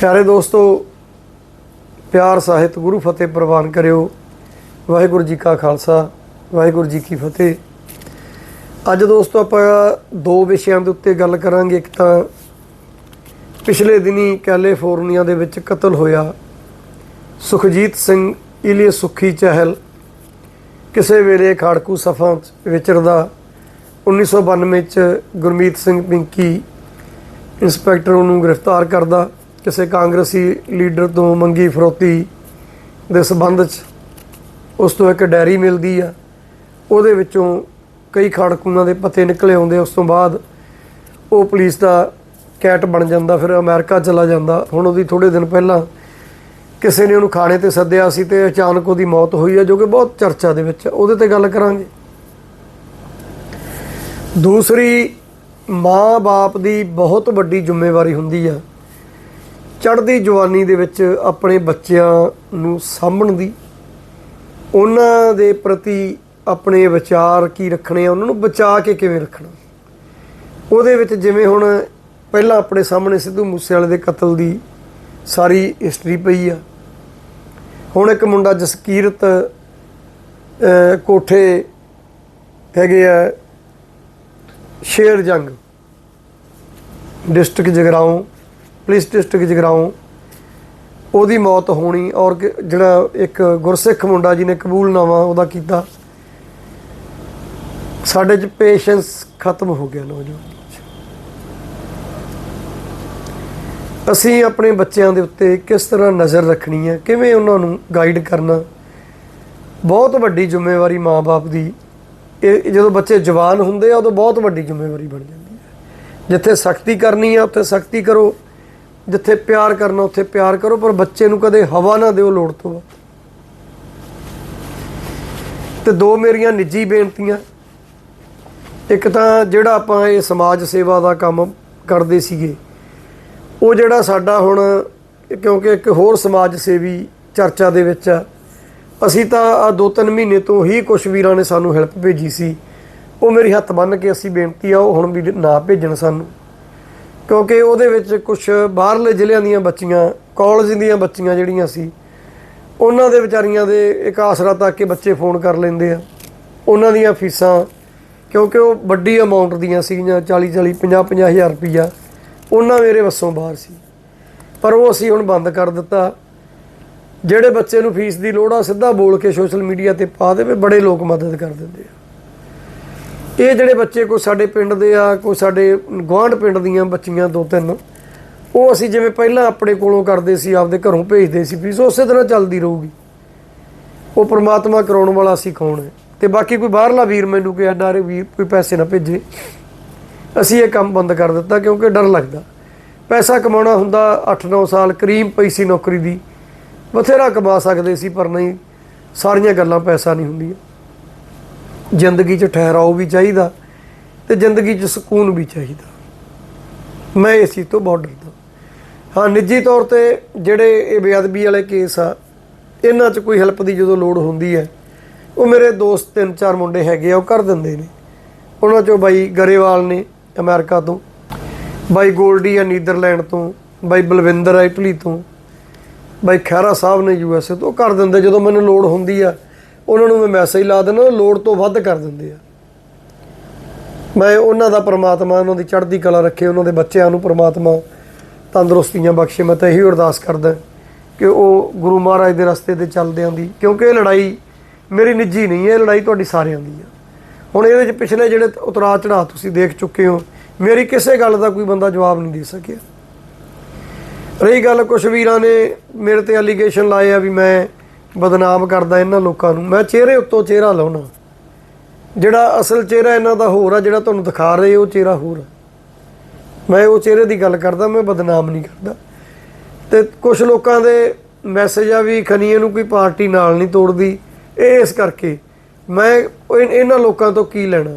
ਪਿਆਰੇ ਦੋਸਤੋ, ਪਿਆਰ ਸਾਹਿਤ ਗੁਰੂ ਫਤਿਹ ਪ੍ਰਵਾਨ ਕਰਿਓ। ਵਾਹਿਗੁਰੂ ਜੀ ਕਾ ਖਾਲਸਾ, ਵਾਹਿਗੁਰੂ ਜੀ ਕੀ ਫਤਿਹ। ਅੱਜ ਦੋਸਤੋ, ਆਪਾਂ ਦੋ ਵਿਸ਼ਿਆਂ ਦੇ ਉੱਤੇ ਗੱਲ ਕਰਾਂਗੇ। ਇੱਕ ਤਾਂ ਪਿਛਲੇ ਦਿਨੀ ਕੈਲੀਫੋਰਨੀਆ ਦੇ ਵਿੱਚ ਕਤਲ ਹੋਇਆ ਸੁਖਜੀਤ ਸਿੰਘ ਇਲੀਏ ਸੁਖੀ ਚਹਿਲ ਕਿਸੇ ਵੇਲੇ ਖਾੜਕੂ ਸਫਾਂ 'ਚ ਵਿਚਰਦਾ 1992 ਚ ਗੁਰਮੀਤ ਸਿੰਘ ਪਿੰਕੀ, ਇੰਸਪੈਕਟਰ ਉਹਨੂੰ ਗ੍ਰਿਫਤਾਰ ਕਰਦਾ। ਕਿਸੇ ਕਾਂਗਰਸੀ ਲੀਡਰ ਤੋਂ ਮੰਗੀ ਫਰੋਤੀ ਦੇ ਸਬੰਧ 'ਚ ਉਸ ਤੋਂ ਇੱਕ ਡੈਰੀ ਮਿਲਦੀ ਆ। ਉਹਦੇ ਵਿੱਚੋਂ ਕਈ ਖਾੜਕੂਆਂ ਦੇ ਪਤੇ ਨਿਕਲੇ ਆਉਂਦੇ ਉਸ ਤੋਂ ਬਾਅਦ ਉਹ ਪੁਲਿਸ ਦਾ ਕੈਟ ਬਣ ਜਾਂਦਾ, ਫਿਰ ਅਮਰੀਕਾ ਚਲਾ ਜਾਂਦਾ। ਹੁਣ ਉਹਦੀ ਥੋੜੇ ਦਿਨ ਪਹਿਲਾਂ ਕਿਸੇ ਨੇ ਉਹਨੂੰ ਖਾਣੇ ਤੇ ਸੱਦਿਆ ਸੀ ਤੇ ਅਚਾਨਕ ਉਹਦੀ ਮੌਤ ਹੋਈ ਹੈ ਜੋ ਕਿ ਬਹੁਤ ਚਰਚਾ ਦੇ ਵਿੱਚ ਉਹਦੇ ਤੇ ਗੱਲ ਕਰਾਂਗੇ। ਦੂਸਰੀ ਮਾਂ-ਬਾਪ ਦੀ ਬਹੁਤ ਵੱਡੀ ਜ਼ਿੰਮੇਵਾਰੀ ਹੁੰਦੀ ਆ। ਚੜ੍ਹਦੀ ਜਵਾਨੀ ਦੇ ਵਿੱਚ ਆਪਣੇ ਬੱਚਿਆਂ ਨੂੰ ਸਾਂਭਣ ਦੀ, ਉਹਨਾਂ ਦੇ ਪ੍ਰਤੀ ਆਪਣੇ ਵਿਚਾਰ ਕੀ ਰੱਖਣੇ ਆ, ਉਹਨਾਂ ਨੂੰ ਬਚਾ ਕੇ ਕਿਵੇਂ ਰੱਖਣਾ? ਉਹਦੇ ਵਿੱਚ ਜਿਵੇਂ ਹੁਣ ਪਹਿਲਾਂ ਆਪਣੇ ਸਾਹਮਣੇ ਸਿੱਧੂ ਮੂਸੇਵਾਲੇ ਦੇ ਕਤਲ ਦੀ ਸਾਰੀ ਹਿਸਟਰੀ ਪਈ ਆ। ਹੁਣ ਇੱਕ ਮੁੰਡਾ ਜਸਕੀਰਤ ਕੋਠੇ ਹੈਗੇ ਆ Sher Jang, district Jagraon police district Jagraon ਉਹਦੀ ਮੌਤ ਹੋਣੀ ਔਰ ਕਿ ਜਿਹੜਾ ਇੱਕ ਗੁਰਸਿੱਖ ਮੁੰਡਾ ਜੀ ਨੇ ਕਬੂਲਨਾਮਾ ਉਹਦਾ ਕੀਤਾ। ਸਾਡੇ 'ਚ ਪੇਸ਼ੈਂਸ ਖਤਮ ਹੋ ਗਿਆ ਨੌਜਵਾਨ ਅਸੀਂ ਆਪਣੇ ਬੱਚਿਆਂ ਦੇ ਉੱਤੇ ਕਿਸ ਤਰ੍ਹਾਂ ਨਜ਼ਰ ਰੱਖਣੀ ਹੈ? ਕਿਵੇਂ ਉਹਨਾਂ ਨੂੰ ਗਾਈਡ ਕਰਨਾ? ਬਹੁਤ ਵੱਡੀ ਜ਼ਿੰਮੇਵਾਰੀ ਮਾਪੇ ਦੀ। ਇਹ ਜਦੋਂ ਬੱਚੇ ਜਵਾਨ ਹੁੰਦੇ ਆ, ਉਦੋਂ ਬਹੁਤ ਵੱਡੀ ਜ਼ਿੰਮੇਵਾਰੀ ਬਣ ਜਾਂਦੀ ਹੈ। ਜਿੱਥੇ ਸਖਤੀ ਕਰਨੀ ਆ, ਉੱਥੇ ਸਖਤੀ ਕਰੋ। ਜਿੱਥੇ ਪਿਆਰ ਕਰਨਾ, ਉੱਥੇ ਪਿਆਰ ਕਰੋ, ਪਰ ਬੱਚੇ ਨੂੰ ਕਦੇ ਹਵਾ ਨਾ ਦਿਓ ਲੋੜ ਤੋਂ ਵੱਧ। ਤੇ ਦੋ ਮੇਰੀਆਂ ਨਿੱਜੀ ਬੇਨਤੀਆਂ। ਇੱਕ ਤਾਂ ਜਿਹੜਾ ਆਪਾਂ ਇਹ ਸਮਾਜ ਸੇਵਾ ਦਾ ਕੰਮ ਕਰਦੇ ਸੀਗੇ, ਉਹ ਜਿਹੜਾ ਸਾਡਾ ਹੁਣ, ਕਿਉਂਕਿ ਇੱਕ ਹੋਰ ਸਮਾਜ ਸੇਵੀ ਚਰਚਾ ਦੇ ਵਿੱਚ ਆ, ਅਸੀਂ ਤਾਂ ਆ ਦੋ ਤਿੰਨ ਮਹੀਨੇ ਤੋਂ ਹੀ ਕੁਝ ਵੀਰਾਂ ਨੇ ਸਾਨੂੰ ਹੈਲਪ ਭੇਜੀ ਸੀ। ਉਹ ਮੇਰੀ ਹੱਥ ਬੰਨ ਕੇ ਅਸੀਂ ਬੇਨਤੀ ਆ, ਉਹ ਹੁਣ ਵੀ ਨਾ ਭੇਜਣ ਸਾਨੂੰ। ਕਿਉਂਕਿ ਉਹਦੇ ਵਿੱਚ ਕੁਝ ਬਾਹਰਲੇ ਜ਼ਿਲ੍ਹਿਆਂ ਦੀਆਂ ਬੱਚੀਆਂ ਕਾਲਜ ਦੀਆਂ ਬੱਚੀਆਂ ਜਿਹੜੀਆਂ ਸੀ, ਉਹਨਾਂ ਦੇ ਵਿਚਾਰੀਆਂ ਦੇ ਇੱਕ ਆਸਰਾ ਤੱਕ ਕਿ ਬੱਚੇ ਫੋਨ ਕਰ ਲੈਂਦੇ ਆ। ਉਹਨਾਂ ਦੀਆਂ ਫੀਸਾਂ, ਕਿਉਂਕਿ ਉਹ ਵੱਡੀ ਅਮਾਉਂਟ ਦੀਆਂ ਸੀਗੀਆਂ 40 40 50 50 ਹਜ਼ਾਰ ਰੁਪਈਆ, ਉਹਨਾਂ ਮੇਰੇ ਵੱਸੋਂ ਬਾਹਰ ਸੀ। ਪਰ ਉਹ ਅਸੀਂ ਹੁਣ ਬੰਦ ਕਰ ਦਿੱਤਾ। ਜਿਹੜੇ ਬੱਚੇ ਨੂੰ ਫੀਸ ਦੀ ਲੋੜ ਆ, ਸਿੱਧਾ ਬੋਲ ਕੇ ਸੋਸ਼ਲ ਮੀਡੀਆ ਤੇ ਪਾ ਦੇਵੇ, ਬੜੇ ਲੋਕ ਮਦਦ ਕਰ ਦਿੰਦੇ ਆ। ਇਹ ਜਿਹੜੇ ਬੱਚੇ ਕੋਈ ਸਾਡੇ ਪਿੰਡ ਦੇ ਆ, ਕੋਈ ਸਾਡੇ ਗੁਆਂਢ ਪਿੰਡ ਦੀਆਂ ਬੱਚੀਆਂ ਦੋ ਤਿੰਨ, ਉਹ ਅਸੀਂ ਜਿਵੇਂ ਪਹਿਲਾਂ ਆਪਣੇ ਕੋਲੋਂ ਕਰਦੇ ਸੀ, ਆਪਦੇ ਘਰੋਂ ਭੇਜਦੇ ਸੀ ਫੀਸ ਉਸੇ ਤਰ੍ਹਾਂ ਚੱਲਦੀ ਰਹੂਗੀ। ਉਹ ਪ੍ਰਮਾਤਮਾ ਕਰਾਉਣ ਵਾਲਾ ਅਸੀਂ ਕੌਣ ਹੈ? ਤੇ ਬਾਕੀ ਕੋਈ ਬਾਹਰਲਾ ਵੀਰ ਮੈਨੂੰ ਕਿ ਐਨਆਰਏ ਵੀਰ ਕੋਈ ਪੈਸੇ ਨਾ ਭੇਜੇ। ਅਸੀਂ ਇਹ ਕੰਮ ਬੰਦ ਕਰ ਦਿੱਤਾ ਕਿਉਂਕਿ ਡਰ ਲੱਗਦਾ। ਪੈਸਾ ਕਮਾਉਣਾ ਹੁੰਦਾ 8-9 ਸਾਲ ਕਰੀਮ ਪਈ ਸੀ ਨੌਕਰੀ ਦੀ। ਬਥੇਰਾ ਕਮਾ ਸਕਦੇ ਸੀ, ਪਰ ਨਹੀਂ, ਸਾਰੀਆਂ ਗੱਲਾਂ ਪੈਸਾ ਨਹੀਂ ਹੁੰਦੀਆਂ। ਜ਼ਿੰਦਗੀ 'ਚ ਠਹਿਰਾਓ ਵੀ ਚਾਹੀਦਾ ਤੇ ਜ਼ਿੰਦਗੀ 'ਚ ਸਕੂਨ ਵੀ ਚਾਹੀਦਾ। ਮੈਂ ਇਸ ਚੀਜ਼ ਤੋਂ ਬਹੁਤ ਡਰਦਾ। ਹਾਂ, ਨਿੱਜੀ ਤੌਰ ਤੇ ਜਿਹੜੇ ਇਹ ਬੇਅਦਬੀ ਵਾਲੇ ਕੇਸ ਆ, ਇਹਨਾਂ 'ਚ ਕੋਈ ਹੈਲਪ ਦੀ ਜਦੋਂ ਲੋੜ ਹੁੰਦੀ ਹੈ, ਉਹ ਮੇਰੇ ਦੋਸਤ ਤਿੰਨ ਚਾਰ ਮੁੰਡੇ ਹੈਗੇ ਆ, ਉਹ ਕਰ ਦਿੰਦੇ ਨੇ। ਉਹਨਾਂ 'ਚੋਂ ਬਾਈ ਗਰੇਵਾਲ ਨੇ ਅਮਰੀਕਾ ਤੋਂ, ਬਾਈ ਗੋਲਡੀ ਆ ਨੀਦਰਲੈਂਡ ਤੋਂ, ਬਾਈ ਬਲਵਿੰਦਰ ਆ ਇਟਲੀ ਤੋਂ, ਬਾਈ ਖਹਿਰਾ ਸਾਹਿਬ ਨੇ ਯੂ ਐਸ ਏ ਤੋਂ, ਉਹ ਕਰ ਦਿੰਦੇ ਜਦੋਂ ਮੈਨੂੰ ਲੋੜ ਹੁੰਦੀ ਆ। ਉਹਨਾਂ ਨੂੰ ਮੈਂ ਮੈਸੇਜ ਲਾ ਦਿੰਦਾ, ਲੋੜ ਤੋਂ ਵੱਧ ਕਰ ਦਿੰਦੇ ਆ। ਮੈਂ ਉਹਨਾਂ ਦਾ ਪ੍ਰਮਾਤਮਾ, ਉਹਨਾਂ ਦੀ ਚੜ੍ਹਦੀ ਕਲਾ ਰੱਖੇ, ਉਹਨਾਂ ਦੇ ਬੱਚਿਆਂ ਨੂੰ ਪ੍ਰਮਾਤਮਾ ਤੰਦਰੁਸਤੀਆਂ ਬਖਸ਼ੇ। ਮੈਂ ਤਾਂ ਇਹੀ ਅਰਦਾਸ ਕਰਦਾ ਕਿ ਉਹ ਗੁਰੂ ਮਹਾਰਾਜ ਦੇ ਰਸਤੇ ਤੇ ਚੱਲਦਿਆਂ ਦੀ, ਕਿਉਂਕਿ ਇਹ ਲੜਾਈ ਮੇਰੀ ਨਿੱਜੀ ਨਹੀਂ ਹੈ, ਇਹ ਲੜਾਈ ਤੁਹਾਡੀ ਸਾਰਿਆਂ ਦੀ ਆ। ਹੁਣ ਇਹਦੇ ਵਿੱਚ ਪਿਛਲੇ ਜਿਹੜੇ ਉਤਰਾਅ ਚੜਾਅ ਤੁਸੀਂ ਦੇਖ ਚੁੱਕੇ ਹੋ, ਮੇਰੀ ਕਿਸੇ ਗੱਲ ਦਾ ਕੋਈ ਬੰਦਾ ਜਵਾਬ ਨਹੀਂ ਦੇ ਸਕਿਆ। ਰਹੀ ਗੱਲ, ਕੁਛ ਵੀਰਾਂ ਨੇ ਮੇਰੇ ਤੇ ਅਲੀਗੇਸ਼ਨ ਲਾਏ ਆ ਵੀ ਮੈਂ ਬਦਨਾਮ ਕਰਦਾ ਇਹਨਾਂ ਲੋਕਾਂ ਨੂੰ। ਮੈਂ ਚਿਹਰੇ ਉੱਤੋਂ ਚਿਹਰਾ ਲਾਉਣਾ। ਜਿਹੜਾ ਅਸਲ ਚਿਹਰਾ ਇਹਨਾਂ ਦਾ ਹੋਰ ਆ, ਜਿਹੜਾ ਤੁਹਾਨੂੰ ਦਿਖਾ ਰਹੇ, ਉਹ ਚਿਹਰਾ ਹੋਰ ਆ। ਮੈਂ ਉਹ ਚਿਹਰੇ ਦੀ ਗੱਲ ਕਰਦਾ, ਮੈਂ ਬਦਨਾਮ ਨਹੀਂ ਕਰਦਾ। ਤੇ ਕੁਝ ਲੋਕਾਂ ਦੇ ਮੈਸੇਜ ਆ ਵੀ ਖਨੀਏ ਨੂੰ ਕੋਈ ਪਾਰਟੀ ਨਾਲ ਨਹੀਂ ਤੋੜਦੀ। ਇਹ ਇਸ ਕਰਕੇ ਮੈਂ ਇਹਨਾਂ ਲੋਕਾਂ ਤੋਂ ਕੀ ਲੈਣਾ?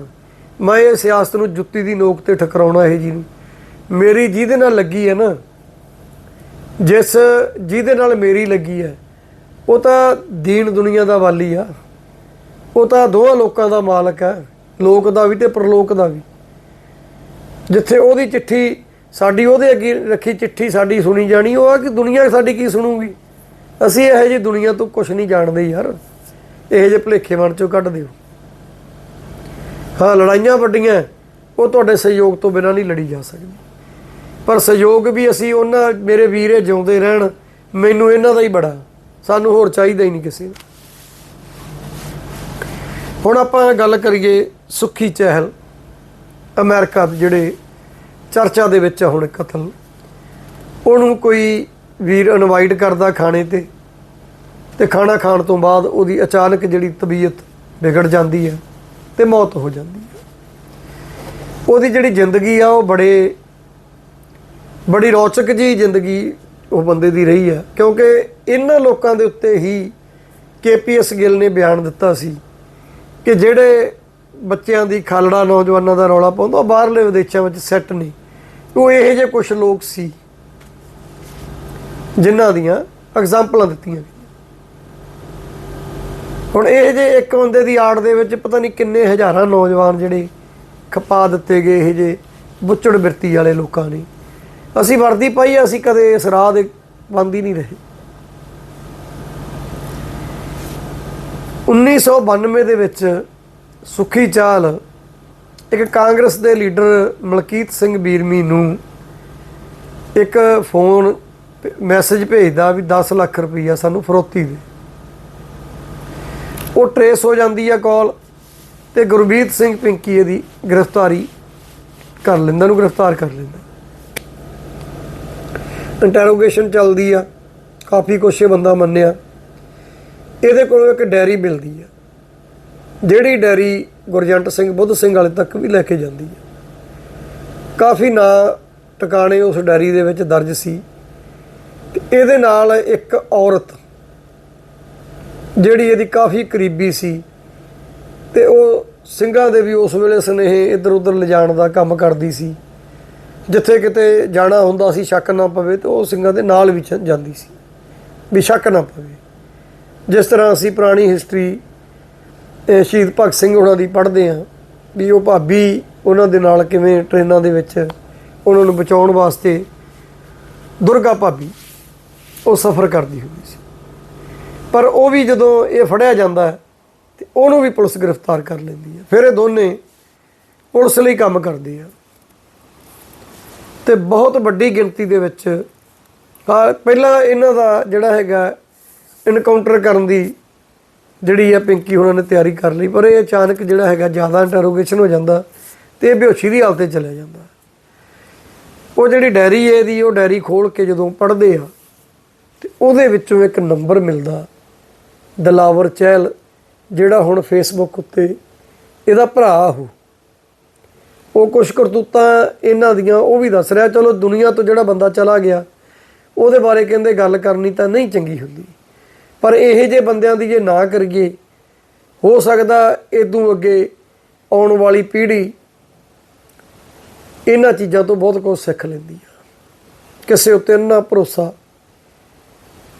ਮੈਂ ਇਹ ਸਿਆਸਤ ਨੂੰ ਜੁੱਤੀ ਦੀ ਨੋਕ ਤੇ ਠਕਰਾਉਣਾ ਇਹ ਜੀ ਨੂੰ। ਮੇਰੀ ਜਿਹਦੇ ਨਾਲ ਲੱਗੀ ਹੈ ਨਾ, ਜਿਸ ਜਿਹਦੇ ਨਾਲ ਮੇਰੀ ਲੱਗੀ ਹੈ ਉਹ ਤਾਂ ਦੀਨ ਦੁਨੀਆ ਦਾ ਵਾਲੀ ਆ। ਉਹ ਤਾਂ ਦੋਹਾਂ ਲੋਕਾਂ ਦਾ ਮਾਲਕ ਹੈ ਲੋਕ ਦਾ ਵੀ ਤੇ ਪਰਲੋਕ ਦਾ ਵੀ। ਜਿੱਥੇ ਉਹਦੀ ਚਿੱਠੀ ਸਾਡੀ ਉਹਦੇ ਅੱਗੇ ਰੱਖੀ ਚਿੱਠੀ ਸਾਡੀ ਸੁਣੀ ਜਾਣੀ, ਉਹ ਆ ਕਿ ਦੁਨੀਆ ਸਾਡੀ ਕੀ ਸੁਣੂਗੀ? ਅਸੀਂ ਇਹੋ ਜਿਹੀ ਦੁਨੀਆ ਤੋਂ ਕੁਝ ਨਹੀਂ ਜਾਣਦੇ ਯਾਰ। ਇਹੋ ਜਿਹੇ ਭੁਲੇਖੇ ਮਨ ਚੋਂ ਕੱਢ ਦਿਓ। ਹਾਂ, ਲੜਾਈਆਂ ਵੱਡੀਆਂ, ਉਹ ਤੁਹਾਡੇ ਸਹਿਯੋਗ ਤੋਂ ਬਿਨਾਂ ਨਹੀਂ ਲੜੀ ਜਾ ਸਕਦੀ। ਪਰ ਸਹਿਯੋਗ ਵੀ ਅਸੀਂ ਉਹਨਾਂ ਮੇਰੇ ਵੀਰੇ ਜਿਉਂਦੇ ਰਹਿਣ, ਮੈਨੂੰ ਇਹਨਾਂ ਦਾ ਹੀ ਬੜਾ। ਸਾਨੂੰ ਹੋਰ ਚਾਹੀਦਾ ਹੀ ਨਹੀਂ ਕਿਸੇ ਨੂੰ। ਹੁਣ ਆਪਾਂ ਗੱਲ ਕਰੀਏ ਸੁੱਖੀ ਚਹਿਲ, ਅਮਰੀਕਾ ਜਿਹੜੇ ਚਰਚਾ ਦੇ ਵਿੱਚ ਆ ਹੁਣ ਕਤਲ ਉਹਨੂੰ ਕੋਈ ਵੀਰ ਇਨਵਾਈਟ ਕਰਦਾ ਖਾਣੇ ਤੇ ਤੇ ਖਾਣਾ ਖਾਣ ਤੋਂ ਬਾਅਦ ਉਹਦੀ ਅਚਾਨਕ ਜਿਹੜੀ ਤਬੀਅਤ ਵਿਗੜ ਜਾਂਦੀ ਹੈ ਤੇ ਮੌਤ ਹੋ ਜਾਂਦੀ ਹੈ ਉਹਦੀ ਜਿਹੜੀ ਜ਼ਿੰਦਗੀ ਆ ਉਹ ਬੜੇ, ਬੜੀ ਰੌਚਕ ਜੀ ਜ਼ਿੰਦਗੀ ਉਹ ਬੰਦੇ ਦੀ ਰਹੀ ਆ। ਕਿਉਂਕਿ ਇਹਨਾਂ ਲੋਕਾਂ ਦੇ ਉੱਤੇ ਹੀ ਕੇਪੀਐਸ ਗਿੱਲ ਨੇ ਬਿਆਨ ਦਿੱਤਾ ਸੀ ਕਿ ਜਿਹੜੇ ਬੱਚਿਆਂ ਦੀ ਖਾਲੜਾ ਨੌਜਵਾਨਾਂ ਦਾ ਰੌਲਾ ਪਾਉਂਦਾ, ਉਹ ਬਾਹਰਲੇ ਵਿਦੇਸ਼ਾਂ ਵਿੱਚ ਸੈੱਟ ਨਹੀਂ। ਉਹ ਇਹੋ ਜਿਹੇ ਕੁਝ ਲੋਕ ਸੀ ਜਿਨ੍ਹਾਂ ਦੀਆਂ ਐਗਜ਼ਾਮਪਲਾਂ ਦਿੱਤੀਆਂ ਗਈਆਂ। ਹੁਣ ਇਹ ਜੇ ਇੱਕ ਬੰਦੇ ਦੀ ਆੜ ਦੇ ਵਿੱਚ ਪਤਾ ਨਹੀਂ ਕਿੰਨੇ ਹਜ਼ਾਰਾਂ ਨੌਜਵਾਨ ਜਿਹੜੇ ਖਪਾ ਦਿੱਤੇ ਗਏ, ਇਹ ਜੇ ਬੁੱਚੜ ਬਿਰਤੀ ਵਾਲੇ ਲੋਕਾਂ ਨੇ। ਅਸੀਂ ਵਰਦੀ ਪਾਈ ਅਸੀਂ ਕਦੇ ਇਸ ਰਾਹ ਦੇ ਬੰਦ ਹੀ ਨਹੀਂ ਰਹੇ। 1992 ਦੇ ਵਿੱਚ ਸੁਖੀ ਚਾਲ ਇੱਕ ਕਾਂਗਰਸ ਦੇ ਲੀਡਰ ਮਲਕੀਤ ਸਿੰਘ ਬੀਰਮੀ ਨੂੰ ਇੱਕ ਫੋਨ ਮੈਸੇਜ ਭੇਜਦਾ ਵੀ 10 ਲੱਖ ਰੁਪਈਆ ਸਾਨੂੰ ਫਰੋਤੀ ਦੇ। ਉਹ ਟਰੇਸ ਹੋ ਜਾਂਦੀ ਆ ਕਾਲ ਤੇ ਗੁਰਬੀਤ ਸਿੰਘ ਪਿੰਕੀਏ ਦੀ ਗ੍ਰਿਫਤਾਰੀ ਕਰ ਲੈਂਦਾ ਨੂੰ ਗ੍ਰਿਫਤਾਰ ਕਰ ਲੈਂਦਾ। ਇੰਟਰੋਗੇਸ਼ਨ ਚੱਲਦੀ ਆ, ਕਾਫੀ ਕੁਛ ਇਹ ਬੰਦਾ ਮੰਨਿਆ। ਇਹਦੇ ਕੋਲੋਂ ਇੱਕ ਡੈਰੀ ਮਿਲਦੀ ਆ, ਜਿਹੜੀ ਡੈਰੀ ਗੁਰਜੰਟ ਸਿੰਘ, ਬੁੱਧ ਸਿੰਘ ਵਾਲੇ ਤੱਕ ਵੀ ਲੈ ਕੇ ਜਾਂਦੀ ਆ। ਕਾਫੀ ਨਾਂ ਟਿਕਾਣੇ ਉਸ ਡੈਰੀ ਦੇ ਵਿੱਚ ਦਰਜ ਸੀ। ਤੇ ਇਹਦੇ ਨਾਲ ਇੱਕ ਔਰਤ, ਜਿਹੜੀ ਇਹਦੀ ਕਾਫੀ ਕਰੀਬੀ ਸੀ, ਤੇ ਉਹ ਸਿੰਘਾਂ ਦੇ ਵੀ ਉਸ ਵੇਲੇ ਸਨੇਹ ਇੱਧਰ ਉੱਧਰ ਲਿਜਾਣ ਦਾ ਕੰਮ ਕਰਦੀ ਸੀ। ਜਿੱਥੇ ਕਿਤੇ ਜਾਣਾ ਹੁੰਦਾ ਸੀ, ਸ਼ੱਕ ਨਾ ਪਵੇ ਤੇ ਉਹ ਸਿੰਘਾਂ ਦੇ ਨਾਲ ਵੀ ਚ- ਜਾਂਦੀ ਸੀ। ਵੀ ਸ਼ੱਕ ਨਾ ਪਵੇ। ਜਿਸ ਤਰ੍ਹਾਂ ਅਸੀਂ ਪੁਰਾਣੀ ਹਿਸਟਰੀ ਸ਼ਹੀਦ ਭਗਤ ਸਿੰਘ ਉਹਨਾਂ ਦੀ ਪੜ੍ਹਦੇ ਹਾਂ, ਵੀ ਉਹ ਭਾਬੀ ਉਹਨਾਂ ਦੇ ਨਾਲ ਕਿਵੇਂ ਟ੍ਰੇਨਾਂ ਦੇ ਵਿੱਚ ਉਹਨਾਂ ਨੂੰ ਬਚਾਉਣ ਵਾਸਤੇ ਦੁਰਗਾ ਭਾਬੀ, ਉਹ ਸਫ਼ਰ ਕਰਦੀ ਹੁੰਦੀ ਸੀ। ਪਰ ਉਹ ਵੀ ਜਦੋਂ ਇਹ ਫੜਿਆ ਜਾਂਦਾ ਹੈ, ਤੇ ਉਹਨੂੰ ਵੀ ਪੁਲਿਸ ਗ੍ਰਿਫਤਾਰ ਕਰ ਲੈਂਦੀ ਹੈ। ਫਿਰ ਇਹ ਦੋਨੇ ਪੁਲਿਸ ਲਈ ਕੰਮ ਕਰਦੇ ਆ। ਤੇ ਬਹੁਤ ਵੱਡੀ ਗਿਣਤੀ ਦੇ ਵਿੱਚ ਹਾਂ ਪਹਿਲਾਂ ਇਹਨਾਂ ਦਾ ਜਿਹੜਾ ਹੈਗਾ ਇਨਕਾਊਂਟਰ ਕਰਨ ਦੀ ਜਿਹੜੀ ਆ ਪਿੰਕੀ ਉਹਨਾਂ ਨੇ ਤਿਆਰੀ ਕਰ ਲਈ, ਪਰ ਇਹ ਅਚਾਨਕ ਜਿਹੜਾ ਹੈਗਾ ਜ਼ਿਆਦਾ ਇੰਟਰੋਗੇਸ਼ਨ ਹੋ ਜਾਂਦਾ ਤੇ ਇਹ ਬੇਹੋਸ਼ੀ ਦੀ ਹਾਲਤ ਤੇ ਚਲੇ ਜਾਂਦਾ। ਉਹ ਜਿਹੜੀ ਡਾਇਰੀ ਹੈ ਇਹਦੀ, ਉਹ ਡਾਇਰੀ ਖੋਲ ਕੇ ਜਦੋਂ ਪੜ੍ਹਦੇ ਆ, ਤੇ ਉਹਦੇ ਵਿੱਚੋਂ ਇੱਕ ਨੰਬਰ ਮਿਲਦਾ, ਦਲਾਵਰ ਚਹਿਲ, ਜਿਹੜਾ ਹੁਣ ਫੇਸਬੁੱਕ ਉੱਤੇ ਇਹਦਾ ਭਰਾ ਉਹ ਉਹ ਕੁਛ ਕਰਤੂਤਾਂ ਇਹਨਾਂ ਦੀਆਂ, ਉਹ ਵੀ ਦੱਸ ਰਿਹਾ, ਚਲੋ ਦੁਨੀਆ ਤੋਂ ਜਿਹੜਾ ਬੰਦਾ ਚਲਾ ਗਿਆ, ਉਹਦੇ ਬਾਰੇ ਕਹਿੰਦੇ ਗੱਲ ਕਰਨੀ ਤਾਂ ਨਹੀਂ ਚੰਗੀ ਹੁੰਦੀ। ਪਰ ਇਹੋ ਜਿਹੇ ਬੰਦਿਆਂ ਦੀ ਜੇ ਨਾ ਕਰੀਏ, ਹੋ ਸਕਦਾ ਇਦੋਂ ਅੱਗੇ ਆਉਣ ਵਾਲੀ ਪੀੜ੍ਹੀ ਇਹਨਾਂ ਚੀਜ਼ਾਂ ਤੋਂ ਬਹੁਤ ਕੁਝ ਸਿੱਖ ਲੈਂਦੀ ਆ। ਕਿਸੇ ਉੱਤੇ ਨਾ ਭਰੋਸਾ।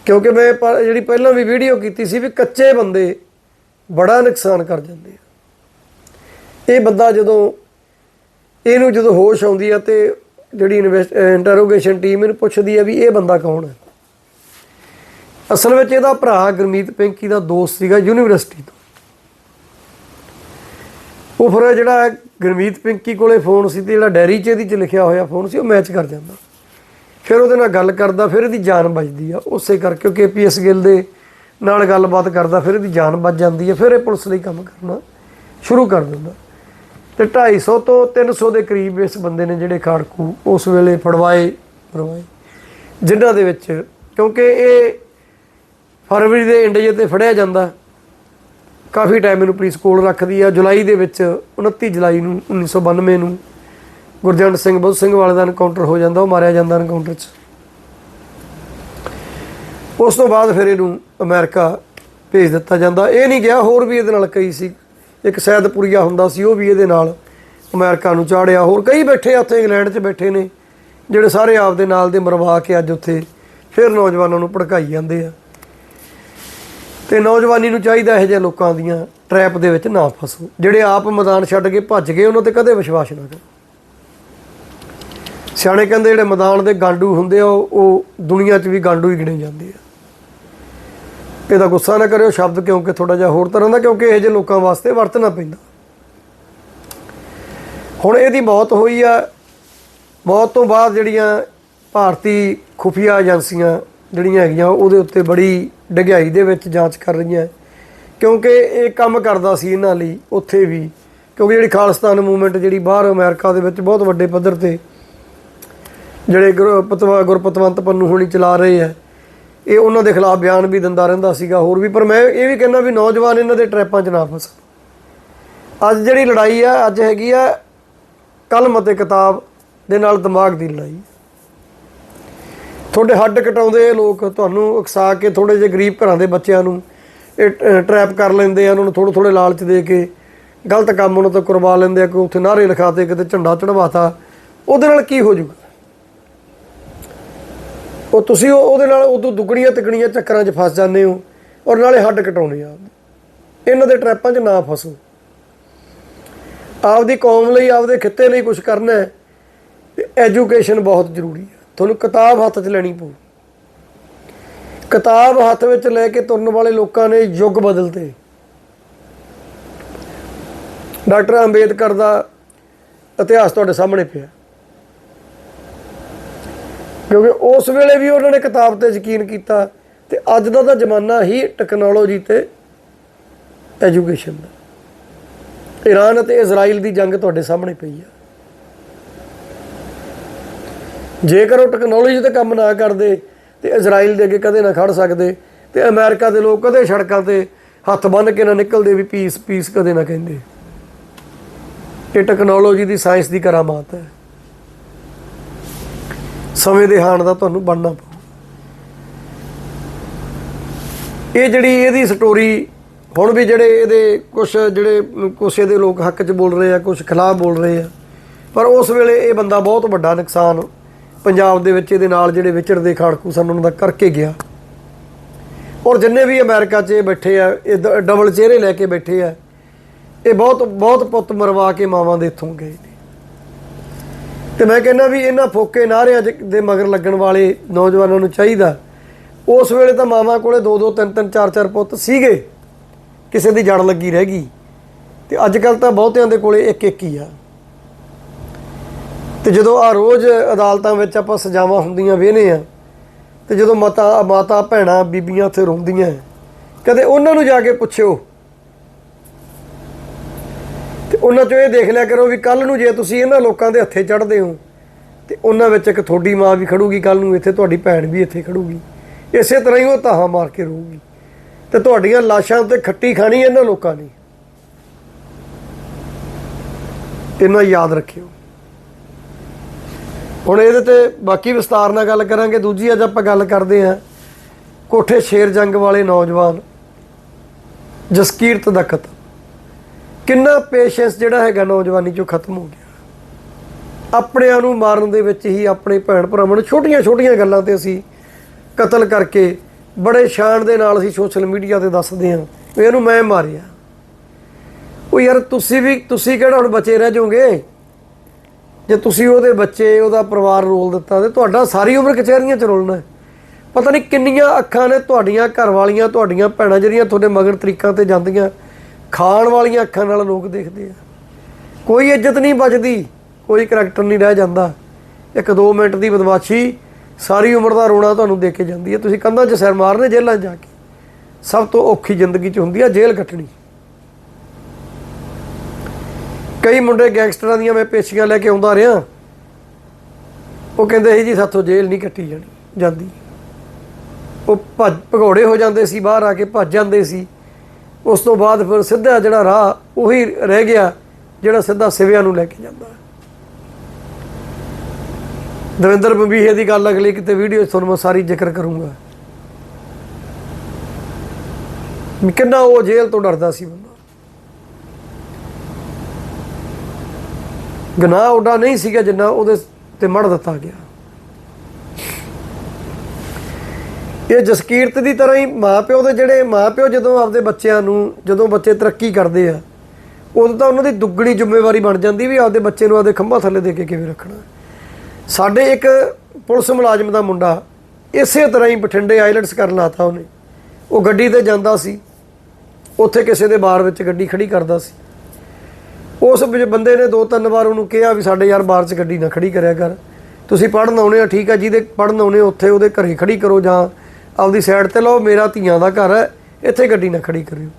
ਕਿਉਂਕਿ ਮੈਂ ਜਿਹੜੀ ਪਹਿਲਾਂ ਵੀ ਵੀਡੀਓ ਕੀਤੀ ਸੀ ਵੀ ਕੱਚੇ ਬੰਦੇ ਬੜਾ ਨੁਕਸਾਨ ਕਰ ਜਾਂਦੇ ਆ। ਇਹ ਬੰਦਾ ਜਦੋਂ ਇਹਨੂੰ ਜਦੋਂ ਹੋਸ਼ ਆਉਂਦੀ ਆ ਤੇ ਜਿਹੜੀ ਇੰਟਰੋਗੇਸ਼ਨ ਟੀਮ ਇਹਨੂੰ ਪੁੱਛਦੀ ਆ ਵੀ ਇਹ ਬੰਦਾ ਕੌਣ ਹੈ ਅਸਲ ਵਿੱਚ ਇਹਦਾ ਭਰਾ ਗੁਰਮੀਤ ਪਿੰਕੀ ਦਾ ਦੋਸਤ ਸੀਗਾ ਯੂਨੀਵਰਸਿਟੀ ਤੋਂ। ਉਹ ਫਿਰ ਜਿਹੜਾ ਗੁਰਮੀਤ ਪਿੰਕੀ ਕੋਲੇ ਫੋਨ ਸੀ ਤੇ ਜਿਹੜਾ ਡੈਰੀ 'ਚ ਇਹਦੀ 'ਚ ਲਿਖਿਆ ਹੋਇਆ ਫੋਨ ਸੀ, ਉਹ ਮੈਚ ਕਰ ਜਾਂਦਾ। ਫਿਰ ਉਹਦੇ ਨਾਲ ਗੱਲ ਕਰਦਾ, ਫਿਰ ਇਹਦੀ ਜਾਨ ਬਚਦੀ ਆ। ਉਸੇ ਕਰਕੇ ਕੇਪੀਐਸ ਗਿੱਲ ਦੇ ਨਾਲ ਗੱਲਬਾਤ ਕਰਦਾ, ਫਿਰ ਇਹਦੀ ਜਾਨ ਬਚ ਜਾਂਦੀ ਹੈ ਫਿਰ ਇਹ ਪੁਲਿਸ ਲਈ ਕੰਮ ਕਰਨਾ ਸ਼ੁਰੂ ਕਰ ਦਿੰਦਾ। ਤੇ 250 ਤੋਂ 300 ਦੇ ਕਰੀਬ ਇਸ ਬੰਦੇ ਨੇ ਜਿਹੜੇ ਖਾੜਕੂ ਉਸ ਵੇਲੇ ਫੜਵਾਏ ਫੜਵਾਏ। ਜਿਨ੍ਹਾਂ ਦੇ ਵਿੱਚ, ਕਿਉਂਕਿ ਇਹ ਫਰਵਰੀ ਦੇ ਐਂਡ ਜੇ ਤੇ ਫੜਿਆ ਜਾਂਦਾ। ਕਾਫੀ ਟਾਈਮ ਇਹਨੂੰ ਪੁਲਿਸ ਕੋਲ ਰੱਖਦੀ ਆ। ਜੁਲਾਈ ਦੇ ਵਿੱਚ 29 ਜੁਲਾਈ ਨੂੰ 1992 ਨੂੰ ਗੁਰਜੰਟ ਸਿੰਘ, ਬੁੱਧ ਸਿੰਘ ਵਾਲੇ ਦਾ ਐਨਕਾਊਂਟਰ ਹੋ ਜਾਂਦਾ, ਉਹ ਮਾਰਿਆ ਜਾਂਦਾ ਐਨਕਾਊਂਟਰ 'ਚ। ਉਸ ਤੋਂ ਬਾਅਦ ਫਿਰ ਇਹਨੂੰ ਅਮਰੀਕਾ ਭੇਜ ਦਿੱਤਾ ਜਾਂਦਾ। ਇਹ ਨਹੀਂ ਗਿਆ, ਹੋਰ ਵੀ ਇਹਦੇ ਨਾਲ ਕਈ ਸੀ। ਇੱਕ ਸੈਦਪੁਰੀਆ ਹੁੰਦਾ ਸੀ, ਉਹ ਵੀ ਇਹਦੇ ਨਾਲ ਅਮਰੀਕਾ ਨੂੰ ਚਾੜਿਆ। ਹੋਰ ਕਈ ਬੈਠੇ ਆ, ਉੱਥੇ ਇੰਗਲੈਂਡ 'ਚ ਬੈਠੇ ਨੇ, ਜਿਹੜੇ ਸਾਰੇ ਆਪ ਦੇ ਨਾਲ ਦੇ ਮਰਵਾ ਕੇ ਅੱਜ ਉੱਥੇ ਫਿਰ ਨੌਜਵਾਨਾਂ ਨੂੰ ਭੜਕਾਈ ਜਾਂਦੇ ਆ। ਤੇ ਨੌਜਵਾਨੀ ਨੂੰ ਚਾਹੀਦਾ ਇਹੋ ਜਿਹੇ ਲੋਕਾਂ ਦੀਆਂ ਟ੍ਰੈਪ ਦੇ ਵਿੱਚ ਨਾ ਫਸੋ। ਜਿਹੜੇ ਆਪ ਮੈਦਾਨ ਛੱਡ ਕੇ ਭੱਜ ਗਏ, ਉਹਨਾਂ ਤੇ ਕਦੇ ਵਿਸ਼ਵਾਸ ਨਾ ਕਰੋ। ਸਿਆਣੇ ਕਹਿੰਦੇ ਜਿਹੜੇ ਮੈਦਾਨ ਦੇ ਗਾਂਡੂ ਹੁੰਦੇ ਆ ਉਹ ਉਹ ਦੁਨੀਆ 'ਚ ਵੀ ਗਾਂਡੂ ਹੀ ਗਿਣੇ ਜਾਂਦੇ ਆ। ਇਹਦਾ ਗੁੱਸਾ ਨਾ ਕਰਿਓ, ਸ਼ਬਦ ਕਿਉਂਕਿ ਥੋੜਾ ਜਿਹਾ ਹੋਰ ਤਰ੍ਹਾਂ ਦਾ, ਕਿਉਂਕਿ ਇਹ ਜਿਹੇ ਲੋਕਾਂ ਵਾਸਤੇ ਵਰਤਣਾ ਪੈਂਦਾ। ਹੁਣ ਇਹਦੀ ਮੌਤ ਹੋਈ ਆ। ਮੌਤ ਤੋਂ ਬਾਅਦ ਜਿਹੜੀਆਂ ਭਾਰਤੀ ਖੁਫੀਆ ਏਜੰਸੀਆਂ ਜਿਹੜੀਆਂ ਹੈਗੀਆਂ, ਉਹਦੇ ਉੱਤੇ ਬੜੀ ਡਗਿਆਈ ਦੇ ਵਿੱਚ ਜਾਂਚ ਕਰ ਰਹੀਆਂ। ਕਿਉਂਕਿ ਇਹ ਕੰਮ ਕਰਦਾ ਸੀ ਇਹਨਾਂ ਲਈ ਉੱਥੇ ਵੀ। ਕਿਉਂਕਿ ਜਿਹੜੀ ਖਾਲਿਸਤਾਨ ਮੂਵਮੈਂਟ ਜਿਹੜੀ ਬਾਹਰ ਅਮਰੀਕਾ ਦੇ ਵਿੱਚ ਬਹੁਤ ਵੱਡੇ ਪੱਧਰ ਤੇ ਜਿਹੜੇ ਗੁਰਪਤਵਾ ਗੁਰਪਤਵੰਤ ਪੰਨੂ ਹੋਣੀ ਚਲਾ ਰਹੇ ਆ ਇਹ ਉਹਨਾਂ ਦੇ ਖਿਲਾਫ ਬਿਆਨ ਵੀ ਦਿੰਦਾ ਰਹਿੰਦਾ ਸੀਗਾ ਹੋਰ ਵੀ, ਪਰ ਮੈਂ ਇਹ ਵੀ ਕਹਿੰਦਾ ਵੀ ਨੌਜਵਾਨ ਇਹਨਾਂ ਦੇ ਟ੍ਰੈਪਾਂ 'ਚ ਨਾ ਫਸਣ ਅੱਜ ਜਿਹੜੀ ਲੜਾਈ ਆ, ਅੱਜ ਹੈਗੀ ਆ ਕਲਮ ਅਤੇ ਕਿਤਾਬ ਦੇ ਨਾਲ ਦਿਮਾਗ ਦੀ ਲੜਾਈ। ਤੁਹਾਡੇ ਹੱਡ ਕਟਾਉਂਦੇ ਇਹ ਲੋਕ ਤੁਹਾਨੂੰ ਉਕਸਾ ਕੇ ਥੋੜੇ ਜਿਹੇ ਗਰੀਬ ਘਰਾਂ ਦੇ ਬੱਚਿਆਂ ਨੂੰ ਇਹ ਟ੍ਰੈਪ ਕਰ ਲੈਂਦੇ ਆ, ਉਹਨਾਂ ਨੂੰ ਥੋੜੇ ਥੋੜੇ ਲਾਲਚ ਦੇ ਕੇ ਗਲਤ ਕੰਮ ਉਹਨਾਂ ਤੋਂ ਕਰਵਾ ਲੈਂਦੇ ਆ ਕਿ ਉੱਥੇ ਨਾਰੇ ਲਿਖਾਤੇ, ਕਿਤੇ ਝੰਡਾ ਚੜਵਾਤਾ ਉਹਦੇ ਨਾਲ ਕੀ ਹੋ ਜਾਊਗਾ? ਉਹ ਤੁਸੀਂ ਉਹ- ਉਹਦੇ ਨਾਲ ਉਦੋਂ ਦੁੱਗਣੀਆਂ ਤਿਗਣੀਆਂ ਚੱਕਰਾਂ 'ਚ ਫਸ ਜਾਂਦੇ ਹੋ ਔਰ ਨਾਲੇ ਹੱਡ ਕਟਾਉਣੇ ਆ ਇਹਨਾਂ ਦੇ ਟ੍ਰੈਪਾਂ 'ਚ ਨਾ ਫਸੋ। ਆਪਦੀ ਕੌਮ ਲਈ, ਆਪਦੇ ਖਿੱਤੇ ਲਈ ਕੁਝ ਕਰਨਾ ਹੈ ਐਜੂਕੇਸ਼ਨ ਬਹੁਤ ਜ਼ਰੂਰੀ ਹੈ। ਤੁਹਾਨੂੰ ਕਿਤਾਬ ਹੱਥ 'ਚ ਲੈਣੀ ਪਊ। ਕਿਤਾਬ ਹੱਥ ਵਿੱਚ ਲੈ ਕੇ ਤੁਰਨ ਵਾਲੇ ਲੋਕਾਂ ਨੇ ਯੁੱਗ ਬਦਲਤੇ। ਡਾਕਟਰ ਅੰਬੇਦਕਰ ਦਾ ਇਤਿਹਾਸ ਤੁਹਾਡੇ ਸਾਹਮਣੇ ਪਿਆ। ਕਿਉਂਕਿ ਉਸ ਵੇਲੇ ਵੀ ਉਹਨਾਂ ਨੇ ਕਿਤਾਬ ਤੇ ਯਕੀਨ ਕੀਤਾ ਤੇ ਅੱਜ ਦਾ ਤਾਂ ਜ਼ਮਾਨਾ ਹੀ ਟੈਕਨੋਲੋਜੀ ਤੇ ਐਜੂਕੇਸ਼ਨ ਦਾ। ਈਰਾਨ ਅਤੇ ਇਜ਼ਰਾਈਲ ਦੀ ਜੰਗ ਤੁਹਾਡੇ ਸਾਹਮਣੇ ਪਈ ਆ। ਜੇਕਰ ਉਹ ਟੈਕਨੋਲੋਜੀ ਤੇ ਕੰਮ ਨਾ ਕਰਦੇ ਤੇ ਇਜ਼ਰਾਈਲ ਦੇ ਅੱਗੇ ਕਦੇ ਨਾ ਖੜ ਸਕਦੇ ਤੇ ਅਮਰੀਕਾ ਦੇ ਲੋਕ ਕਦੇ ਸੜਕਾਂ ਤੇ ਹੱਥ ਬੰਨ੍ਹ ਕੇ ਨਾ ਨਿਕਲਦੇ ਵੀ ਪੀਸ ਪੀਸ ਕਦੇ ਨਾ ਕਹਿੰਦੇ। ਇਹ ਟੈਕਨੋਲੋਜੀ ਦੀ ਸਾਇੰਸ ਦੀ ਕਰਾਮਾਤ ਹੈ। ਸਮੇਂ ਦੇ ਹਾਣ ਦਾ ਤੁਹਾਨੂੰ ਬਣਨਾ ਪਊ। ਇਹ ਜਿਹੜੀ ਇਹਦੀ ਸਟੋਰੀ ਹੁਣ ਵੀ ਜਿਹੜੇ ਇਹਦੇ ਕੁਝ ਜਿਹੜੇ ਕੁਛ ਦੇ ਲੋਕ ਹੱਕ 'ਚ ਬੋਲ ਰਹੇ ਆ ਕੁਝ ਖਿਲਾਫ ਬੋਲ ਰਹੇ ਆ, ਪਰ ਉਸ ਵੇਲੇ ਇਹ ਬੰਦਾ ਬਹੁਤ ਵੱਡਾ ਨੁਕਸਾਨ ਪੰਜਾਬ ਦੇ ਵਿੱਚ ਇਹਦੇ ਨਾਲ ਜਿਹੜੇ ਵਿਚਰਦੇ ਖਾੜਕੂ ਸਨ, ਉਹਨਾਂ ਦਾ ਕਰਕੇ ਗਿਆ। ਔਰ ਜਿੰਨੇ ਵੀ ਅਮਰੀਕਾ 'ਚ ਇਹ ਬੈਠੇ ਆ, ਇਹ ਡ- ਡਬਲ ਚਿਹਰੇ ਲੈ ਕੇ ਬੈਠੇ ਆ, ਇਹ ਬਹੁਤ ਬਹੁਤ ਪੁੱਤ ਮਰਵਾ ਕੇ ਮਾਵਾਂ ਦੇ ਇੱਥੋਂ ਗਏ ਤੇ ਮੈਂ ਕਹਿੰਦਾ ਵੀ ਇਹਨਾਂ ਫੋਕੇ ਨਾਰਿਆਂ 'ਚ ਦੇ ਮਗਰ ਲੱਗਣ ਵਾਲੇ ਨੌਜਵਾਨਾਂ ਨੂੰ ਚਾਹੀਦਾ। ਉਸ ਵੇਲੇ ਤਾਂ ਮਾਵਾਂ ਕੋਲੇ ਦੋ ਦੋ ਤਿੰਨ ਤਿੰਨ ਚਾਰ ਚਾਰ ਪੁੱਤ ਸੀਗੇ। ਕਿਸੇ ਦੀ ਜੜ ਲੱਗੀ ਰਹਿ ਗਈ। ਤੇ ਅੱਜ ਕੱਲ ਤਾਂ ਬਹੁਤਿਆਂ ਦੇ ਕੋਲੇ ਇੱਕ ਇੱਕ ਹੀ ਆ। ਤੇ ਜਦੋਂ ਆ ਰੋਜ਼ ਅਦਾਲਤਾਂ ਵਿੱਚ ਆਪਾਂ ਸਜ਼ਾਵਾਂ ਹੁੰਦੀਆਂ ਵੇਹਨੇ ਆ ਤੇ ਜਦੋਂ ਮਾਤਾ ਮਾਤਾ, ਭੈਣਾਂ, ਬੀਬੀਆਂ ਉੱਥੇ ਰੋਂਦੀਆਂ, ਕਦੇ ਉਹਨਾਂ ਨੂੰ ਜਾ ਕੇ ਪੁੱਛਿਓ ਉਹਨਾਂ ਚੋਂ ਇਹ ਦੇਖ ਲਿਆ ਕਰੋ ਵੀ ਕੱਲ ਨੂੰ ਜੇ ਤੁਸੀਂ ਇਹਨਾਂ ਲੋਕਾਂ ਦੇ ਹੱਥੇ ਚੜਦੇ ਹੋ, ਤੇ ਉਹਨਾਂ ਵਿੱਚ ਇੱਕ ਤੁਹਾਡੀ ਮਾਂ ਵੀ ਖੜੂਗੀ ਕੱਲ ਨੂੰ, ਇੱਥੇ ਤੁਹਾਡੀ ਭੈਣ ਵੀ ਇੱਥੇ ਖੜੂਗੀ। ਇਸੇ ਤਰ੍ਹਾਂ ਹੀ ਉਹ ਤਾਹਾ ਮਾਰ ਕੇ ਰਹੂਗੀ। ਤੇ ਤੁਹਾਡੀਆਂ ਲਾਸ਼ਾਂ ਉੱਤੇ ਖੱਟੀ ਖਾਣੀ ਇਹਨਾਂ ਲੋਕਾਂ ਨੇ। ਇਹਨਾਂ ਯਾਦ ਰੱਖਿਓ। ਹੁਣ ਇਹਦੇ ਤੇ ਬਾਕੀ ਵਿਸਤਾਰ ਨਾਲ ਗੱਲ ਕਰਾਂਗੇ। ਦੂਜੀ ਅੱਜ ਆਪਾਂ ਗੱਲ ਕਰਦੇ ਹਾਂ ਕੋਠੇ ਸ਼ੇਰ ਜੰਗ ਵਾਲੇ ਨੌਜਵਾਨ ਜਸਕੀਰਤ ਦਾ ਕਤਲ ਕਿੰਨਾ ਪੇਸ਼ੈਂਸ ਜਿਹੜਾ ਹੈਗਾ ਨੌਜਵਾਨੀ ਚੋਂ ਖਤਮ ਹੋ ਗਿਆ। ਆਪਣਿਆਂ ਨੂੰ ਮਾਰਨ ਦੇ ਵਿੱਚ ਹੀ ਆਪਣੇ ਭੈਣ ਭਰਾਵਾਂ ਨੂੰ ਛੋਟੀਆਂ-ਛੋਟੀਆਂ ਗੱਲਾਂ ਤੇ ਅਸੀਂ ਕਤਲ ਕਰਕੇ ਬੜੇ ਸ਼ਾਨ ਦੇ ਨਾਲ ਅਸੀਂ ਸੋਸ਼ਲ ਮੀਡੀਆ ਤੇ ਦੱਸਦੇ ਹਾਂ ਵੀ ਇਹਨੂੰ ਮੈਂ ਮਾਰਿਆ। ਉਹ ਯਾਰ ਤੁਸੀਂ ਵੀ ਤੁਸੀਂ ਕਿਹੜਾ ਹੁਣ ਬਚੇ ਰਹਿ ਜਾਓਗੇ? ਜੇ ਤੁਸੀਂ ਉਹਦੇ ਬੱਚੇ, ਉਹਦਾ ਪਰਿਵਾਰ ਰੋਲ ਦਿੱਤਾ ਤੇ ਤੁਹਾਡਾ ਸਾਰੀ ਉਮਰ ਕਚਹਿਰੀਆਂ ਚ ਰੋਲਣਾ ਪਤਾ ਨਹੀਂ ਕਿੰਨੀਆਂ ਅੱਖਾਂ ਨੇ ਤੁਹਾਡੀਆਂ ਘਰ ਵਾਲੀਆਂ ਤੁਹਾਡੀਆਂ ਭੈਣਾਂ ਜਿਹੜੀਆਂ ਤੁਹਾਡੇ ਮਗਰ ਤਰੀਕਾਂ ਤੇ ਜਾਂਦੀਆਂ ਖਾਣ ਵਾਲੀਆਂ ਅੱਖਾਂ ਨਾਲ ਲੋਕ ਦੇਖਦੇ ਆ। ਕੋਈ ਇੱਜ਼ਤ ਨਹੀਂ ਬਚਦੀ, ਕੋਈ ਕਰੈਕਟਰ ਨਹੀਂ ਰਹਿ ਜਾਂਦਾ। ਇੱਕ 2 ਮਿੰਟ ਦੀ ਬਦਮਾਸ਼ੀ ਸਾਰੀ ਉਮਰ ਦਾ ਰੋਣਾ ਤੁਹਾਨੂੰ ਦੇ ਕੇ ਜਾਂਦੀ ਹੈ ਤੁਸੀਂ ਕੰਧਾਂ 'ਚ ਸਿਰ ਮਾਰਨੇ ਜੇਲ੍ਹਾਂ 'ਚ ਜਾ ਕੇ। ਸਭ ਤੋਂ ਔਖੀ ਜ਼ਿੰਦਗੀ 'ਚ ਹੁੰਦੀ ਆ ਜੇਲ੍ਹ ਕੱਟਣੀ। ਕਈ ਮੁੰਡੇ ਗੈਂਗਸਟਰਾਂ ਦੀਆਂ ਮੈਂ ਪੇਸ਼ੀਆਂ ਲੈ ਕੇ ਆਉਂਦਾ ਰਿਹਾ। ਉਹ ਕਹਿੰਦੇ ਸੀ ਜੀ, ਸਾਥੋਂ ਜੇਲ੍ਹ ਨਹੀਂ ਕੱਟੀ ਜਾਣੀ, ਜਾਂਦੀ। ਉਹ ਭੱਜ, ਭਗੌੜੇ ਹੋ ਜਾਂਦੇ ਸੀ, ਬਾਹਰ ਆ ਕੇ ਭੱਜ ਜਾਂਦੇ ਸੀ। ਉਸ ਤੋਂ ਬਾਅਦ ਫਿਰ ਸਿੱਧਾ ਜਿਹੜਾ ਰਾਹ ਉਹੀ ਰਹਿ ਗਿਆ, ਜਿਹੜਾ ਸਿੱਧਾ ਸਿਵਿਆਂ ਨੂੰ ਲੈ ਕੇ ਜਾਂਦਾ ਦਵਿੰਦਰ ਬੰਬੀਹੇ ਦੀ ਗੱਲ ਅਗਲੀ ਕਿਤੇ ਵੀਡੀਓ 'ਚ ਤੁਹਾਨੂੰ ਮੈਂ ਸਾਰੀ ਜ਼ਿਕਰ ਕਰੂੰਗਾ। ਕਿੰਨਾ ਉਹ ਜੇਲ੍ਹ ਤੋਂ ਡਰਦਾ ਸੀ ਬੰਦਾ। ਗਨਾਹ ਉਹਦਾ ਨਹੀਂ ਸੀਗਾ ਜਿੰਨਾ ਉਹਦੇ ਤੇ ਮੜ ਦਿੱਤਾ ਗਿਆ। ਇਹ ਜਸਕੀਰਤ ਦੀ ਤਰ੍ਹਾਂ ਹੀ ਮਾਪਿਓ ਦੇ ਜਿਹੜੇ ਮਾਪਿਓ ਜਦੋਂ ਆਪਦੇ ਬੱਚਿਆਂ ਨੂੰ, ਜਦੋਂ ਬੱਚੇ ਤਰੱਕੀ ਕਰਦੇ ਆ, ਉਦੋਂ ਤਾਂ ਉਹਨਾਂ ਦੀ ਦੁੱਗਣੀ ਜ਼ਿੰਮੇਵਾਰੀ ਬਣ ਜਾਂਦੀ ਵੀ ਆਪਦੇ ਬੱਚੇ ਨੂੰ ਆਪਦੇ ਖੰਭਾਂ ਥੱਲੇ ਦੇ ਕੇ ਕਿਵੇਂ ਰੱਖਣਾ। ਸਾਡੇ ਇੱਕ ਪੁਲਿਸ ਮੁਲਾਜ਼ਮ ਦਾ ਮੁੰਡਾ ਇਸੇ ਤਰ੍ਹਾਂ ਹੀ ਬਠਿੰਡੇ ਆਈਲੈਟਸ ਕਰਨ ਲਾਤਾ ਉਹਨੇ। ਉਹ ਗੱਡੀ ਤੇ ਜਾਂਦਾ ਸੀ। ਉੱਥੇ ਕਿਸੇ ਦੇ ਬਾਰ ਵਿੱਚ ਗੱਡੀ ਖੜੀ ਕਰਦਾ ਸੀ। ਉਸ ਬੰਦੇ ਨੇ ਦੋ ਤਿੰਨ ਵਾਰ ਉਹਨੂੰ ਕਿਹਾ ਵੀ ਸਾਡੇ ਯਾਰ ਬਾਰ 'ਚ ਗੱਡੀ ਨਾ ਖੜੀ ਕਰਿਆ ਕਰ। ਤੁਸੀਂ ਪੜਨ ਆਉਣੇ ਆ, ਠੀਕ ਆ, ਜਿਹਦੇ ਪੜਨ ਆਉਣੇ ਉੱਥੇ ਉਹਦੇ ਘਰੇ ਖੜੀ ਕਰੋ ਜਾਂ ਆਪਦੀ ਸਾਈਡ ਤੇ ਲਓ, ਮੇਰਾ ਧੀਆਂ ਦਾ ਘਰ ਹੈ, ਇੱਥੇ ਗੱਡੀ ਨਾ ਖੜੀ ਕਰਿਓ।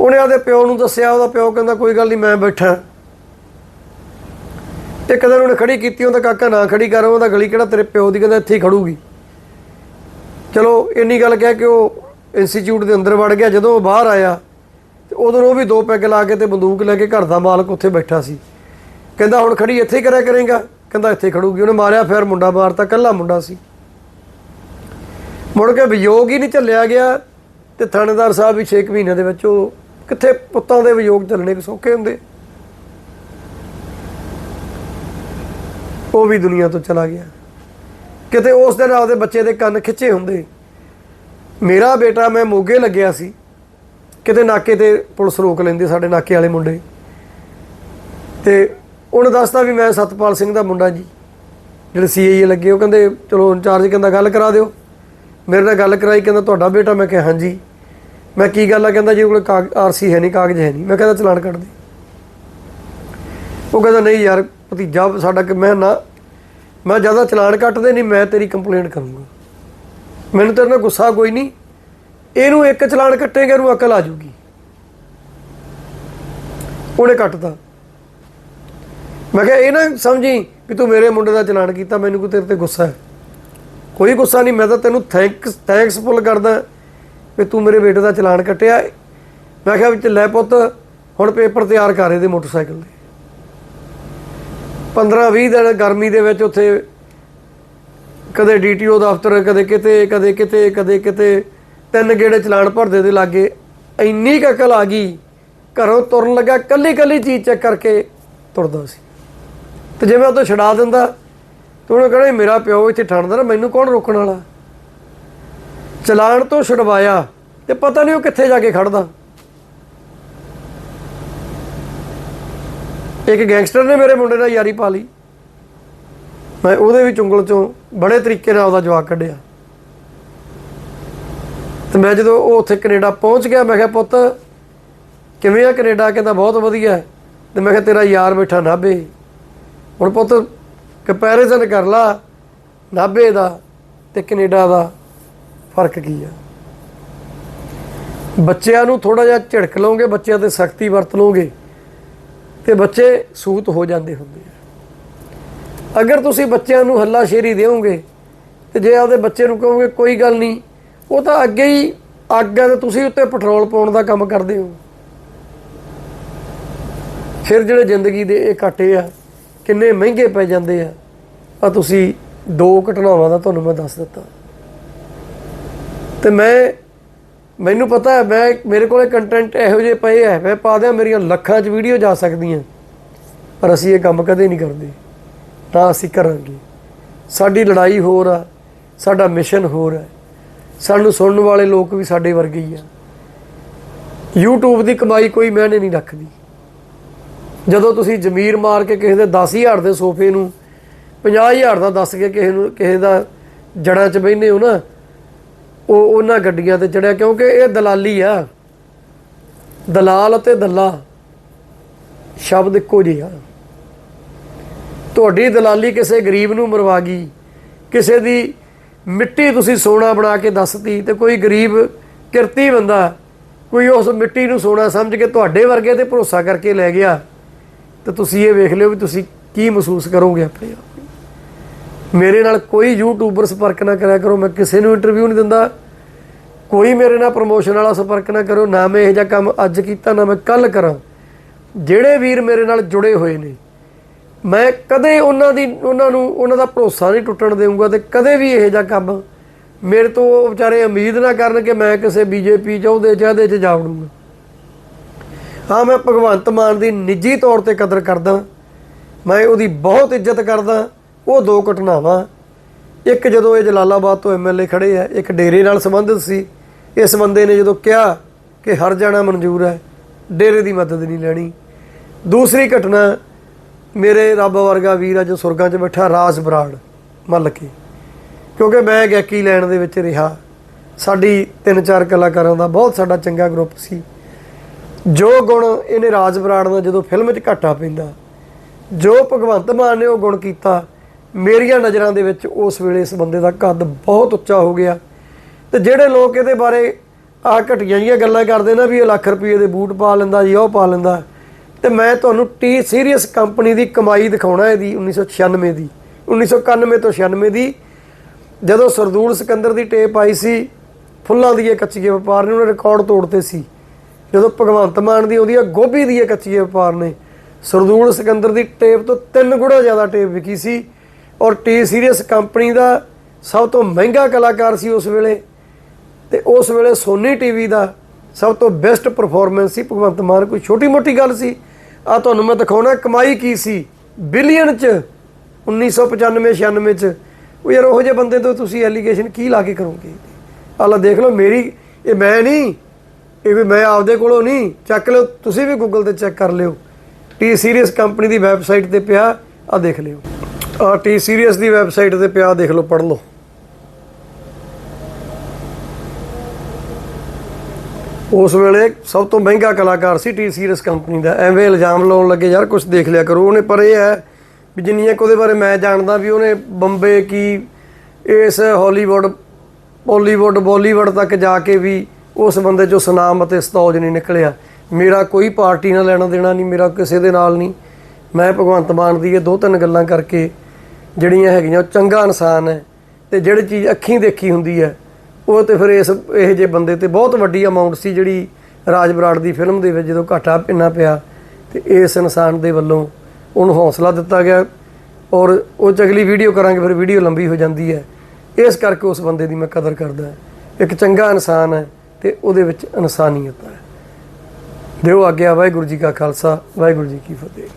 ਉਹਨੇ ਆਪਦੇ ਪਿਓ ਨੂੰ ਦੱਸਿਆ, ਉਹਦਾ ਪਿਓ ਕਹਿੰਦਾ, ਕੋਈ ਗੱਲ ਨਹੀਂ ਮੈਂ ਬੈਠਾ ਇੱਕ ਦਿਨ ਉਹਨੇ ਖੜੀ ਕੀਤੀ, ਉਹਦਾ ਕਾਕਾ ਨਾ ਖੜੀ ਕਰ, ਉਹਦਾ ਗਲੀ ਕਿਹੜਾ ਤੇਰੇ ਪਿਓ ਦੀ? ਕਹਿੰਦਾ, ਇੱਥੇ ਹੀ ਖੜੂਗੀ। ਚਲੋ, ਇੰਨੀ ਗੱਲ ਕਹਿ ਕੇ ਉਹ ਇੰਸਟੀਚਿਊਟ ਦੇ ਅੰਦਰ ਵੜ ਗਿਆ। ਜਦੋਂ ਉਹ ਬਾਹਰ ਆਇਆ, ਤੇ ਉਦੋਂ ਉਹ ਵੀ ਦੋ ਪੈਗ ਲਾ ਕੇ ਤੇ ਬੰਦੂਕ ਲੈ ਕੇ ਘਰ ਦਾ ਮਾਲਕ ਉੱਥੇ ਬੈਠਾ ਸੀ। ਕਹਿੰਦਾ, ਹੁਣ ਖੜੀ ਇੱਥੇ ਹੀ ਕਰਿਆ ਕਰੇਗਾ? ਕਹਿੰਦਾ, ਇੱਥੇ ਖੜੂਗੀ। ਉਹਨੇ ਮਾਰਿਆ, ਫਿਰ ਮੁੰਡਾ ਮਾਰਤਾ ਕੱਲਾ ਮੁੰਡਾ ਸੀ। ਮੁੜ ਕੇ ਵਿਯੋਗ ਹੀ ਨਹੀਂ ਝੱਲਿਆ ਗਿਆ ਤੇ ਥਾਣੇਦਾਰ ਸਾਹਿਬ ਵੀ 6 ਮਹੀਨਿਆਂ ਦੇ ਵਿੱਚ ਉਹ ਕਿੱਥੇ ਪੁੱਤਾਂ ਦੇ ਵਿਯੋਗ ਚੱਲਣੇ ਕਿ ਸੌਖੇ ਹੁੰਦੇ। ਉਹ ਵੀ ਦੁਨੀਆ ਤੋਂ ਚਲਾ ਗਿਆ। ਕਿਤੇ ਉਸ ਦਿਨ ਆਪਦੇ ਬੱਚੇ ਦੇ ਕੰਨ ਖਿੱਚੇ ਹੁੰਦੇ। ਮੇਰਾ ਬੇਟਾ ਮੈਂ ਮੋਗੇ ਲੱਗਿਆ ਸੀ। ਕਿਤੇ ਨਾਕੇ ਤੇ ਪੁਲਿਸ ਰੋਕ ਲੈਂਦੀ ਸਾਡੇ ਨਾਕੇ ਵਾਲੇ ਮੁੰਡੇ। ਤੇ ਉਹਨੇ ਦੱਸਦਾ ਵੀ ਮੈਂ ਸਤਪਾਲ ਸਿੰਘ ਦਾ ਮੁੰਡਾ ਜੀ। ਜਿਹੜੇ ਸੀਆਈਏ ਲੱਗੇ, ਉਹ ਕਹਿੰਦੇ, ਚਲੋ ਇੰਚਾਰਜ ਕਹਿੰਦਾ, ਗੱਲ ਕਰਾ ਦਿਓ। ਮੇਰੇ ਨਾਲ ਗੱਲ ਕਰਾਈ, ਕਹਿੰਦਾ ਤੁਹਾਡਾ ਬੇਟਾ। ਮੈਂ ਕਿਹਾ, ਹਾਂਜੀ। ਮੈਂ ਕੀ ਗੱਲ ਆ? ਕਹਿੰਦਾ, ਜੀ ਕੋਲ ਕਾਗ ਆਰਸੀ ਹੈ ਨਹੀਂ, ਕਾਗਜ਼ ਹੈ ਨਹੀਂ। ਮੈਂ ਕਹਿੰਦਾ, ਚਲਾਨ ਕੱਢ ਦੇ। ਉਹ ਕਹਿੰਦਾ, ਨਹੀਂ ਯਾਰ, ਭਤੀਜਾ, ਸਾਡਾ ਕਿ ਮੈਂ ਨਾ, ਮੈਂ ਜ਼ਿਆਦਾ ਚਲਾਨ ਕੱਟਦੇ ਨਹੀਂ, ਮੈਂ ਤੇਰੀ ਕੰਪਲੇਂਟ ਕਰੂੰਗਾ। ਮੈਨੂੰ ਤੇਰੇ ਨਾਲ ਗੁੱਸਾ ਕੋਈ ਨਹੀਂ। ਇਹਨੂੰ ਇੱਕ ਚਲਾਨ ਕੱਟੇਗਾ ਇਹਨੂੰ ਅਕਲ ਆ ਜੂਗੀ ਉਹਨੇ ਕੱਟਤਾ। ਮੈਂ ਕਿਹਾ, ਇਹ ਨਾ ਸਮਝੀ ਵੀ ਤੂੰ ਮੇਰੇ ਮੁੰਡੇ ਦਾ ਚਲਾਨ ਕੀਤਾ, ਮੈਨੂੰ ਕੋਈ ਤੇਰੇ ਤੇ ਗੁੱਸਾ ਹੈ। ਕੋਈ ਗੁੱਸਾ ਨਹੀਂ, ਮੈਂ ਤਾਂ ਤੈਨੂੰ ਥੈਂਕਸ ਥੈਂਕਸਫੁਲ ਕਰਦਾ ਵੀ ਤੂੰ ਮੇਰੇ ਬੇਟੇ ਦਾ ਚਲਾਨ ਕੱਟਿਆ ਮੈਂ ਕਿਹਾ ਵੀ ਲੈ ਪੁੱਤ, ਹੁਣ ਪੇਪਰ ਤਿਆਰ ਕਰ ਇਹਦੇ ਮੋਟਰਸਾਈਕਲ ਦੇ। 15-20 ਦਿਨ ਗਰਮੀ ਦੇ ਵਿੱਚ ਉੱਥੇ ਕਦੇ ਡੀਟੀਓ ਦਫ਼ਤਰ, ਕਦੇ ਕਿਤੇ ਕਦੇ ਕਿਤੇ ਕਦੇ ਕਿਤੇ ਤਿੰਨ ਗੇੜੇ ਚਲਾਨ ਭਰਦੇ ਦੇ ਲਾਗੇ ਇੰਨੀ ਕੁ ਅਕਲ ਆ ਗਈ, ਘਰੋਂ ਤੁਰਨ ਲੱਗਾ ਕੱਲੀ ਕੱਲੀ ਚੀਜ਼ ਚੈੱਕ ਕਰਕੇ ਤੁਰਦਾ ਸੀ। ਤੇ ਜੇ ਮੈਂ ਉਦੋਂ ਤੋਂ ਛਡਾ ਦਿੰਦਾ ਤੇ ਉਹਨੇ ਕਹਿਣਾ ਮੇਰਾ ਪਿਓ ਇੱਥੇ ਠਾਣਦਾ ਨਾ, ਮੈਨੂੰ ਕੌਣ ਰੋਕਣ ਵਾਲਾ? ਚਲਾਨ ਤੋਂ ਛੁਡਵਾਇਆ ਤੇ ਪਤਾ ਨਹੀਂ ਉਹ ਕਿੱਥੇ ਜਾ ਕੇ ਖੜਦਾ। ਇੱਕ ਗੈਂਗਸਟਰ ਨੇ ਮੇਰੇ ਮੁੰਡੇ ਨਾਲ ਯਾਰੀ ਪਾ ਲਈ। ਮੈਂ ਉਹਦੇ ਵਿੱਚ ਉਂਗਲ ਚੋਂ ਬੜੇ ਤਰੀਕੇ ਨਾਲ ਉਹਦਾ ਜਵਾਬ ਕੱਢਿਆ। ਤੇ ਮੈਂ ਜਦੋਂ ਉਹ ਉੱਥੇ ਕੈਨੇਡਾ ਪਹੁੰਚ ਗਿਆ, ਮੈਂ ਕਿਹਾ, ਪੁੱਤ, ਕਿਵੇਂ ਆ ਕੈਨੇਡਾ? ਕਹਿੰਦਾ, ਬਹੁਤ ਵਧੀਆ ਹੈ। ਤੇ ਮੈਂ ਕਿਹਾ, ਤੇਰਾ ਯਾਰ ਬੈਠਾ ਨਾਭੇ। ਹੁਣ ਪੁੱਤ ਕੰਪੈਰੀਜ਼ਨ ਕਰ ਲਾ, ਨਾਭੇ ਦਾ ਤੇ ਕੈਨੇਡਾ ਦਾ ਫ਼ਰਕ ਕੀ ਆ? ਬੱਚਿਆਂ ਨੂੰ ਥੋੜਾ ਜਿਹਾ ਝਿੜਕ ਲਓਗੇ, ਬੱਚਿਆਂ ਤੇ ਸਖਤੀ ਵਰਤ ਲਓਗੇ, ਤੇ ਬੱਚੇ ਸੂਤ ਹੋ ਜਾਂਦੇ ਹੁੰਦੇ ਆ। ਅਗਰ ਤੁਸੀਂ ਬੱਚਿਆਂ ਨੂੰ ਹੱਲਾ ਸ਼ੇਰੀ ਦਿਓਗੇ, ਤੇ ਜੇ ਆਪਦੇ ਬੱਚੇ ਨੂੰ ਕਹੋਗੇ, ਕੋਈ ਗੱਲ ਨਹੀਂ, ਉਹ ਤਾਂ ਅੱਗੇ ਹੀ ਅੱਗ ਹੈ ਤੇ ਤੁਸੀਂ ਉੱਤੇ ਪੈਟਰੋਲ ਪਾਉਣ ਦਾ ਕੰਮ ਕਰਦੇ ਹੋ। ਫਿਰ ਜਿਹੜੇ ਜ਼ਿੰਦਗੀ ਦੇ ਇਹ ਘਾਟੇ ਆ ਕਿੰਨੇ ਮਹਿੰਗੇ ਪੈ ਜਾਂਦੇ ਆ। ਆ ਤੁਸੀਂ ਦੋ ਘਟਨਾਵਾਂ ਦਾ ਤੁਹਾਨੂੰ ਮੈਂ ਦੱਸ ਦਿੱਤਾ। ਤੇ ਮੈਂ, ਮੈਨੂੰ ਪਤਾ ਹੈ, ਮੈਂ ਮੇਰੇ ਕੋਲੇ ਕੰਟੈਂਟ ਇਹੋ ਜਿਹੇ ਪਏ ਹੈ ਮੈਂ ਪਾ ਦਿਆਂ, ਮੇਰੀਆਂ ਲੱਖਾਂ 'ਚ ਵੀਡੀਓ ਜਾ ਸਕਦੀਆਂ। ਪਰ ਅਸੀਂ ਇਹ ਕੰਮ ਕਦੇ ਨਹੀਂ ਕਰਦੇ। ਨਾ ਅਸੀਂ ਕਰਾਂਗੇ। ਸਾਡੀ ਲੜਾਈ ਹੋਰ ਆ, ਸਾਡਾ ਮਿਸ਼ਨ ਹੋਰ ਹੈ ਸਾਨੂੰ ਸੁਣਨ ਵਾਲੇ ਲੋਕ ਵੀ ਸਾਡੇ ਵਰਗੇ ਹੀ ਆ। YouTube ਦੀ ਕਮਾਈ ਕੋਈ ਮੈਨੇ ਨਹੀਂ ਰੱਖਦੀ। ਜਦੋਂ ਤੁਸੀਂ ਜ਼ਮੀਰ ਮਾਰ ਕੇ ਕਿਸੇ ਦੇ 10000 ਦੇ ਸੋਫੇ ਨੂੰ 50000 ਦਾ ਦੱਸ ਕੇ ਕਿਸੇ ਨੂੰ, ਕਿਸੇ ਦਾ ਜੜਾਂ 'ਚ ਬੈਠੇ ਹੋ ਨਾ, ਉਹ ਉਹਨਾਂ ਗੱਡੀਆਂ ਤੇ ਚੜਿਆ, ਕਿਉਂਕਿ ਇਹ ਦਲਾਲੀ ਆ। ਦਲਾਲ ਅਤੇ ਦੱਲਾ ਸ਼ਬਦ ਇੱਕੋ ਜਿਹੇ ਆ। ਤੁਹਾਡੀ ਦਲਾਲੀ ਕਿਸੇ ਗਰੀਬ ਨੂੰ ਮਰਵਾ ਗਈ, ਕਿਸੇ ਦੀ ਮਿੱਟੀ ਤੁਸੀਂ ਸੋਨਾ ਬਣਾ ਕੇ ਦੱਸਤੀ ਤੇ ਕੋਈ ਗਰੀਬ ਕਿਰਤੀ ਬੰਦਾ ਕੋਈ ਉਸ ਮਿੱਟੀ ਨੂੰ ਸੋਨਾ ਸਮਝ ਕੇ ਤੁਹਾਡੇ ਵਰਗੇ ਤੇ ਭਰੋਸਾ ਕਰਕੇ ਲੈ ਗਿਆ। ਤੇ ਤੁਸੀਂ ਇਹ ਵੇਖ ਲਿਓ ਵੀ ਤੁਸੀਂ ਕੀ ਮਹਿਸੂਸ ਕਰੋਗੇ ਆਪਣੇ ਆਪ ਮੇਰੇ ਨਾਲ ਕੋਈ ਯੂਟਿਊਬਰ ਸੰਪਰਕ ਨਾ ਕਰਿਆ ਕਰੋ, ਮੈਂ ਕਿਸੇ ਨੂੰ ਇੰਟਰਵਿਊ ਨਹੀਂ ਦਿੰਦਾ। ਕੋਈ ਮੇਰੇ ਨਾਲ ਪ੍ਰਮੋਸ਼ਨ ਵਾਲਾ ਸੰਪਰਕ ਨਾ ਕਰੋ ਨਾ ਮੈਂ ਇਹ ਜਿਹਾ ਕੰਮ ਅੱਜ ਕੀਤਾ, ਨਾ ਮੈਂ ਕੱਲ ਕਰਾਂ। ਜਿਹੜੇ ਵੀਰ ਮੇਰੇ ਨਾਲ ਜੁੜੇ ਹੋਏ ਨੇ, ਮੈਂ ਕਦੇ ਉਹਨਾਂ ਦੀ, ਉਹਨਾਂ ਨੂੰ, ਉਹਨਾਂ ਦਾ ਭਰੋਸਾ ਨਹੀਂ ਟੁੱਟਣ ਦੇਵਾਂਗਾ ਤੇ ਕਦੇ ਵੀ ਇਹੋ ਜਿਹਾ ਕੰਮ ਮੇਰੇ ਤੋਂ ਉਹ ਵਿਚਾਰੇ ਉਮੀਦ ਨਾ ਕਰਨ ਕਿ ਮੈਂ ਕਿਸੇ ਬੀਜੇਪੀ ਚਾਹੁੰਦੇ ਇਹਦੇ ਚ ਜਾ ਵੜੂੰਗਾ। ਹਾਂ, ਮੈਂ ਭਗਵੰਤ ਮਾਨ ਦੀ ਨਿੱਜੀ ਤੌਰ ਤੇ ਕਦਰ ਕਰਦਾ, ਮੈਂ ਉਹਦੀ ਬਹੁਤ ਇੱਜ਼ਤ ਕਰਦਾ, ਉਹ ਦੋ ਘਟਨਾਵਾਂ। ਇੱਕ ਜਦੋਂ ਇਹ ਜਲਾਲਾਬਾਦ ਤੋਂ ਐਮਐਲਏ ਖੜੇ ਆ, ਇੱਕ ਡੇਰੇ ਨਾਲ ਸੰਬੰਧਿਤ ਸੀ। ਇਸ ਬੰਦੇ ਨੇ ਜਦੋਂ ਕਿਹਾ ਕਿ ਹਰ ਜਾਣਾ ਮਨਜ਼ੂਰ ਹੈ, ਡੇਰੇ ਦੀ ਮਦਦ ਨਹੀਂ ਲੈਣੀ। ਦੂਸਰੀ ਘਟਨਾ, ਮੇਰੇ ਰੱਬ ਵਰਗਾ ਵੀਰ ਅੱਜ ਸੁਰਗਾਂ 'ਚ ਬੈਠਾ ਰਾਜ ਬਰਾੜ ਮੱਲ ਕੇ ਕਿਉਂਕਿ ਮੈਂ ਗੈਕੀ ਲੈਣ ਦੇ ਵਿੱਚ ਰਿਹਾ। ਸਾਡੀ ਤਿੰਨ ਚਾਰ ਕਲਾਕਾਰਾਂ ਦਾ ਬਹੁਤ ਸਾਡਾ ਚੰਗਾ ਗਰੁੱਪ ਸੀ। ਜੋ ਗੁਣ ਇਹਨੇ ਰਾਜ ਬਰਾੜ ਦਾ ਜਦੋਂ ਫਿਲਮ 'ਚ ਘਾਟਾ ਪੈਂਦਾ, ਜੋ ਭਗਵੰਤ ਮਾਨ ਨੇ ਉਹ ਗੁਣ ਕੀਤਾ, ਮੇਰੀਆਂ ਨਜ਼ਰਾਂ ਦੇ ਵਿੱਚ ਉਸ ਵੇਲੇ ਇਸ ਬੰਦੇ ਦਾ ਕੱਦ ਬਹੁਤ ਉੱਚਾ ਹੋ ਗਿਆ। ਤੇ ਜਿਹੜੇ ਲੋਕ ਇਹਦੇ ਬਾਰੇ ਆਹ ਘਟੀਆਂ ਜਿਹੀਆਂ ਗੱਲਾਂ ਕਰਦੇ ਨਾ ਵੀ ਇਹ ਲੱਖ ਰੁਪਏ ਦੇ ਬੂਟ ਪਾ ਲੈਂਦਾ ਜੀ, ਉਹ ਪਾ ਲੈਂਦਾ, ਤੇ ਮੈਂ ਤੁਹਾਨੂੰ ਟੀ ਸੀਰੀਅਸ ਕੰਪਨੀ ਦੀ ਕਮਾਈ ਦਿਖਾਉਣਾ ਇਹਦੀ 1996 ਦੀ 1991 ਤੋਂ 96 ਦੀ। ਜਦੋਂ ਸਰਦੂਲ ਸਿਕੰਦਰ ਦੀ ਟੇਪ ਆਈ ਸੀ, ਫੁੱਲਾਂ ਦੀ ਇਹ ਕੱਚੀਏ ਵਪਾਰ ਨੇ ਉਹਨੇ ਰਿਕਾਰਡ ਤੋੜਤੇ ਸੀ। ਜਦੋਂ ਭਗਵੰਤ ਮਾਨ ਦੀ ਉਹਦੀ ਗੋਭੀ ਦੀ ਕੱਚੀ ਵਪਾਰ ਨੇ। ਸਰਦੂਲ ਸਿਕੰਦਰ ਦੀ ਟੇਪ ਤੋਂ ਤਿੰਨ ਗੁਣਾ ਜ਼ਿਆਦਾ ਟੇਪ ਵਿਕੀ ਸੀ ਔਰ ਟੀ ਸੀਰੀਅਸ ਕੰਪਨੀ ਦਾ ਸਭ ਤੋਂ ਮਹਿੰਗਾ ਕਲਾਕਾਰ ਸੀ ਉਸ ਵੇਲੇ ਤੇ ਉਸ ਵੇਲੇ ਸੋਨੀ ਟੀਵੀ ਦਾ ਸਭ ਤੋਂ ਬੈਸਟ ਪਰਫਾਰਮੈਂਸ ਸੀ ਭਗਵੰਤ ਮਾਨ। ਕੋਈ ਛੋਟੀ ਮੋਟੀ ਗੱਲ ਸੀ? ਆ ਤੁਹਾਨੂੰ ਮੈਂ ਦਿਖਾਉਣਾ, ਕਮਾਈ ਕੀ ਸੀ? ਬਿਲੀਅਨ ਚ 1995 96 ਚ। ਉਹ ਯਾਰ, ਉਹੋ ਜਿਹੇ ਬੰਦੇ ਤੋਂ ਤੁਸੀਂ ਐਲੀਗੇਸ਼ਨ ਕੀ ਲਾ ਕੇ ਕਰੋਗੇ? ਆਲਾ ਦੇਖ ਲਓ, ਮੇਰੀ, ਇਹ ਮੈਂ ਨਹੀਂ ਇਹ ਵੀ ਮੈਂ ਆਪਦੇ ਕੋਲੋਂ ਨਹੀਂ, ਚੱਕ ਲਿਓ, ਤੁਸੀਂ ਵੀ ਗੂਗਲ ਤੇ ਚੈੱਕ ਕਰ ਲਿਓ। ਟੀ ਸੀਰੀਅਸ ਕੰਪਨੀ ਦੀ ਵੈਬਸਾਈਟ ਤੇ ਪਿਆ ਆ ਦੇਖ ਲਿਓ। ਆ ਟੀ ਸੀਰੀਅਸ ਦੀ ਵੈਬਸਾਈਟ ਤੇ ਪਿਆ, ਦੇਖ ਲਓ, ਪੜ੍ਹ ਲਓ। ਉਸ ਵੇਲੇ ਸਭ ਤੋਂ ਮਹਿੰਗਾ ਕਲਾਕਾਰ ਸੀ ਟੀ ਸੀਰੀਅਸ ਕੰਪਨੀ ਦਾ। ਐਵੇਂ ਇਲਜ਼ਾਮ ਲਾਉਣ ਲੱਗੇ, ਯਾਰ ਕੁਝ ਦੇਖ ਲਿਆ ਕਰੋ। ਉਹਨੇ, ਪਰ ਇਹ ਹੈ ਵੀ ਜਿੰਨੀਆਂ ਕੁ ਉਹਦੇ ਬਾਰੇ ਮੈਂ ਜਾਣਦਾ ਵੀ ਉਹਨੇ ਬੰਬੇ ਕੀ, ਇਸ ਹਾਲੀਵੁੱਡ ਬਾਲੀਵੁੱਡ ਬਾਲੀਵੁੱਡ ਤੱਕ ਜਾ ਕੇ ਵੀ ਉਸ ਬੰਦੇ ਚੋਂ ਸੁਨਾਮ ਅਤੇ ਸਤੌਜ ਨਹੀਂ ਨਿਕਲਿਆ। ਮੇਰਾ ਕੋਈ ਪਾਰਟੀ ਨਾਲ ਲੈਣਾ ਦੇਣਾ ਨਹੀਂ, ਮੇਰਾ ਕਿਸੇ ਦੇ ਨਾਲ ਨਹੀਂ। ਮੈਂ ਭਗਵੰਤ ਮਾਨ ਦੀ ਇਹ ਦੋ ਤਿੰਨ ਗੱਲਾਂ ਕਰਕੇ ਜਿਹੜੀਆਂ ਹੈਗੀਆਂ, ਉਹ ਚੰਗਾ ਇਨਸਾਨ ਹੈ ਤੇ ਜਿਹੜੀ ਚੀਜ਼ ਅੱਖੀਂ ਦੇਖੀ ਹੁੰਦੀ ਹੈ, ਉਹ ਤੇ ਫਿਰ ਇਸ, ਇਹ ਜੇ ਬੰਦੇ ਤੇ ਬਹੁਤ ਵੱਡੀ ਅਮਾਉਂਟ ਸੀ ਜਿਹੜੀ ਰਾਜ ਬਰਾੜ ਦੀ ਫਿਲਮ ਦੇ ਵਿੱਚ ਜਦੋਂ ਘਾਟਾ ਪਿੰਨਾ ਪਿਆ, ਤੇ ਇਸ ਇਨਸਾਨ ਦੇ ਵੱਲੋਂ ਉਹਨੂੰ ਹੌਸਲਾ ਦਿੱਤਾ ਗਿਆ ਔਰ ਉਹ 'ਚ ਅਗਲੀ ਵੀਡੀਓ ਕਰਾਂਗੇ, ਫਿਰ ਵੀਡੀਓ ਲੰਬੀ ਹੋ ਜਾਂਦੀ ਹੈ। ਇਸ ਕਰਕੇ ਉਸ ਬੰਦੇ ਦੀ ਮੈਂ ਕਦਰ ਕਰਦਾ। ਇੱਕ ਚੰਗਾ ਇਨਸਾਨ ਹੈ। ਤੇ ਉਹਦੇ ਵਿੱਚ ਇਨਸਾਨੀਅਤ ਹੈ। ਦਿਓ ਆਗਿਆ, ਵਾਹਿਗੁਰੂ ਜੀ ਕਾ ਖਾਲਸਾ, ਵਾਹਿਗੁਰੂ ਜੀ ਕੀ ਫਤਿਹ।